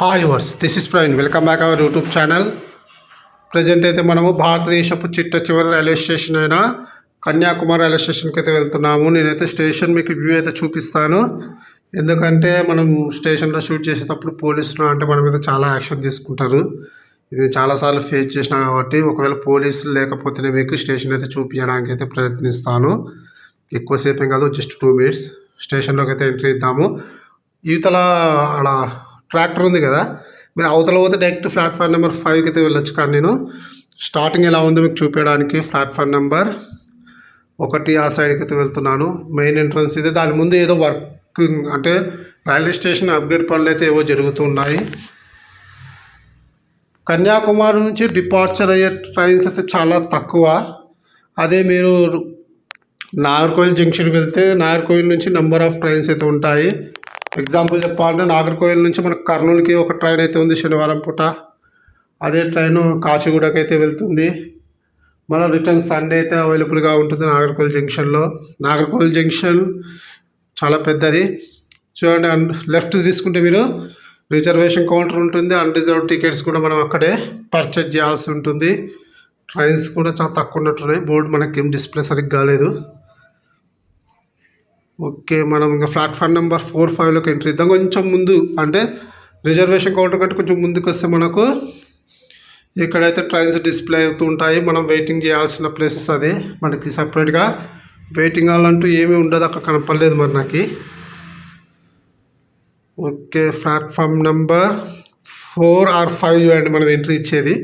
Hi verse this is Praveen welcome back our YouTube channel present అయితే మనము భారతదేశపు చిట్ట చివరి రైల్వే స్టేషన్ అయిన కన్యాకుమారి రైల్వే స్టేషన్కి అయితే వెళ్తున్నాము. నేనైతే స్టేషన్ మీకు వ్యూ అయితే చూపిస్తాను. ఎందుకంటే మనం స్టేషన్లో షూట్ చేసేటప్పుడు పోలీసులు అంటే మన మీద చాలా యాక్షన్ తీసుకుంటారు. ఇది చాలాసార్లు ఫేస్ చేసిన కాబట్టి ఒకవేళ పోలీసులు లేకపోతేనే మీకు స్టేషన్ అయితే చూపించడానికి అయితే ప్రయత్నిస్తాను. ఎక్కువసేపు ఏం కాదు జస్ట్ టూ మినిట్స్ స్టేషన్లోకి అయితే ఎంట్రీ ఇద్దాము. యువతల అలా ట్రాక్టర్ ఉంది కదా. మీరు అవతల పోతే డైరెక్ట్ ప్లాట్ఫామ్ నెంబర్ ఫైవ్కి అయితే వెళ్ళొచ్చు కానీ నేను. స్టార్టింగ్ ఎలా ఉందో మీకు చూపించడానికి ప్లాట్ఫామ్ నెంబర్ ఒకటి ఆ సైడ్కి అయితే వెళ్తున్నాను. మెయిన్ ఎంట్రన్స్ ఇది. దాని ముందు ఏదో వర్క్ అంటే రైల్వే స్టేషన్ అప్గ్రేడ్ పనులు అయితే ఏవో జరుగుతున్నాయి కన్యాకుమారి నుంచి డిపార్చర్ అయ్యే ట్రైన్స్ అయితే చాలా తక్కువ. అదే మీరు నాగర్కోయిల్ జంక్షన్ వెళ్తే నాగర్కోయిల్ నుంచి నెంబర్ ఆఫ్ ట్రైన్స్ అయితే ఉంటాయి. ఎగ్జాంపుల్ చెప్పాలంటే నాగర్కోయిల్ నుంచి మనకు కర్నూలుకి ఒక ట్రైన్ అయితే ఉంది శనివారం పూట. అదే ట్రైన్ కాచిగూడకి అయితే వెళ్తుంది. మళ్ళీ రిటర్న్ సండే అయితే అవైలబుల్గా ఉంటుంది నాగర్కోయిల్ జంక్షన్లో. నాగర్కోయిల్ జంక్షన్ చాలా పెద్దది. చూడండి లెఫ్ట్ తీసుకుంటే మీరు రిజర్వేషన్ కౌంటర్ ఉంటుంది. అన్రిజర్వ్ టికెట్స్ కూడా మనం అక్కడే పర్చేజ్ చేయాల్సి ఉంటుంది. ట్రైన్స్ కూడా చాలా తక్కువ ఉన్నట్టున్నాయి బోర్డు మనకి ఏం డిస్ప్లే సరిగ్గా కాలేదు ఓకే మనం ఇంకా ప్లాట్ఫామ్ నెంబర్ ఫోర్ ఫైవ్లోకి ఎంట్రీ ఇద్దాం కొంచెం ముందు అంటే రిజర్వేషన్ కౌంటర్ కంటే కొంచెం ముందుకు వస్తే మనకు ఇక్కడైతే ట్రైన్స్ డిస్ప్లే అవుతూ ఉంటాయి. మనం వెయిటింగ్ చేయాల్సిన ప్లేసెస్ అది. మనకి సపరేట్గా వెయిటింగ్ హాల్ అంటూ ఏమీ ఉండదు. అక్కడ కనపడలేదు మరి నాకు. Okay platform number four or five చూడండి మనం ఎంట్రీ ఇచ్చేది.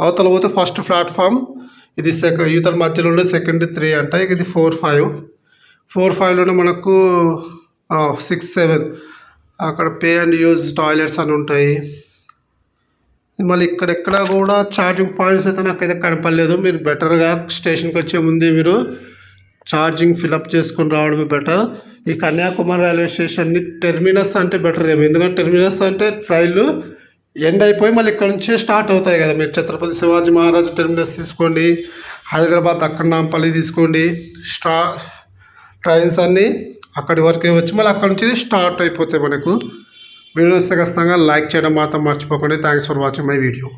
అవతల పోతే ఫస్ట్ ప్లాట్ఫామ్ ఇది సెకండ్ యూతల మధ్యలో ఉండే సెకండ్ త్రీ అంట. ఇది ఫోర్ ఫైవ్. ఫోర్ ఫైవ్లోనే మనకు సిక్స్ సెవెన్. అక్కడ పే అండ్ యూజ్ టాయిలెట్స్ అని ఉంటాయి. మళ్ళీ ఇక్కడెక్కడ కూడా ఛార్జింగ్ పాయింట్స్ అయితే నాకైతే కనపడలేదు. మీరు బెటర్గా స్టేషన్కి వచ్చే ముందే మీరు ఛార్జింగ్ ఫిలప్ చేసుకొని రావడమే బెటర్. ఈ కన్యాకుమారి రైల్వే స్టేషన్ని టెర్మినస్ అంటే బెటర్ ఏమో. ఎందుకంటే టెర్మినస్ అంటే ట్రైన్లు ఎండ్ అయిపోయి మళ్ళీ ఇక్కడ నుంచే స్టార్ట్ అవుతాయి కదా. మీరు ఛత్రపతి శివాజీ మహారాజ్ టెర్మినస్ తీసుకోండి. హైదరాబాద్ అక్కడ నాంపల్లి తీసుకోండి. స్టా ట్రైన్స్ అన్నీ అక్కడి వరకే వచ్చి మళ్ళీ అక్కడ నుంచి స్టార్ట్ అయిపోతాయి మనకు. వీడియో ఖచ్చితంగా లైక్ చేయడం మాత్రం మర్చిపోకండి. Thanks for watching my video